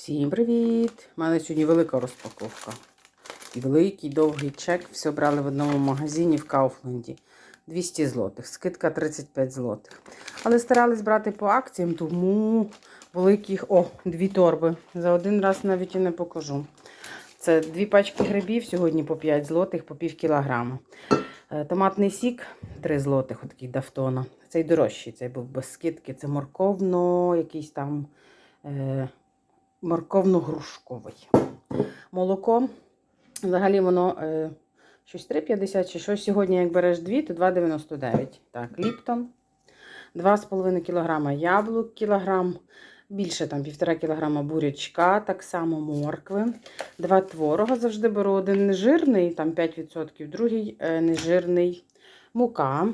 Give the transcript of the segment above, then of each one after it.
Всім привіт! У мене сьогодні велика розпаковка. Великий довгий чек. Все брали в одному магазині в Кауфленді. 200 злотих, скидка 35 злотих. Але старались брати по акціям, тому великих. О, дві торби. За один раз навіть і не покажу. Це дві пачки грибів, сьогодні по 5 злотих, по пів кілограма. Е, Томатний сік 3 злотих, отакий дафтона. Цей дорожчий, цей був без скидки. Це морковно, якийсь там. Е, морковно-грушковий. Молоко. Взагалі воно е, щось 3,50 чи щось. Сьогодні, як береш 2, то 2,99. Так, Ліптон. 2,5 кг яблук, кілограм. Більше там 1,5 кг бурячка, так само моркви. Два творога завжди беру. Один нежирний, там 5%, другий е, нежирний мука.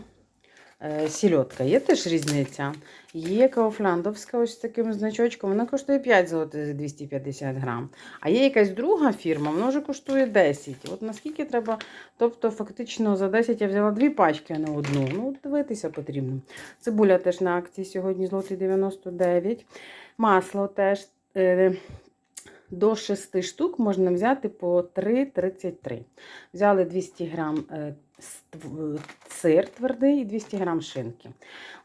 Е, Сільотка є теж різниця. Є кауфляндовська ось з таким значочком, вона коштує 5 злотих за 250 грам. А є якась друга фірма, вона вже коштує 10. От наскільки треба, тобто фактично за 10 я взяла дві пачки, а не одну. Ну, дивитися потрібно. Цибуля теж на акції сьогодні злотий 99. Масло теж. Е, до 6 штук можна взяти по 3,33. Взяли 200 грам е, сир твердий і 200 грам шинки.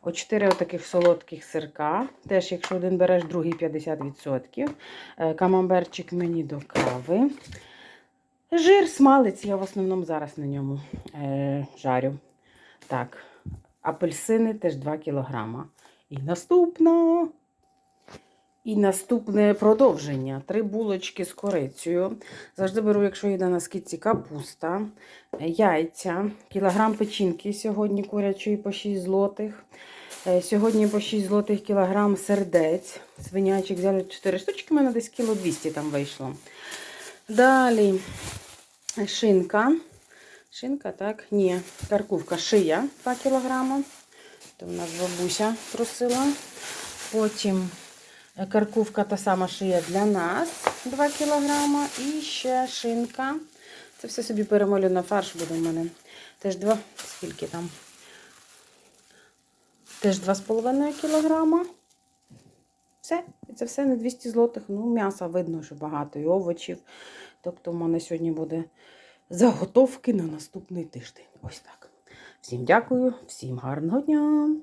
О 4 таких солодких сирка. Теж, якщо один береш, другий 50%. Е, Камамберчик мені до кави. Жир, смалець, я в основному зараз на ньому е, жарю. Так, апельсини теж 2 кілограма. І наступна. І наступне продовження. Три булочки з корицею. Завжди беру, якщо йде на скидці, капуста, е, яйця, кілограм печінки сьогодні курячої по 6 злотих. Е, Сьогодні по 6 злотих кілограм сердець. Свинячок взяли 4 штучки, у мене десь кіло 200 там вийшло. Далі шинка. Шинка, так, ні, каркувка шия 2 кілограма. То в нас бабуся просила. Потім Каркувка та сама шия для нас 2 кг. І ще шинка. Це все собі перемолю на фарш буде в мене. Теж 2, скільки там? Теж 2,5 кг. Все, і це все на 200 злотих. Ну, м'яса видно, що багато і овочів. Тобто, в мене сьогодні буде заготовки на наступний тиждень. Ось так. Всім дякую, всім гарного дня!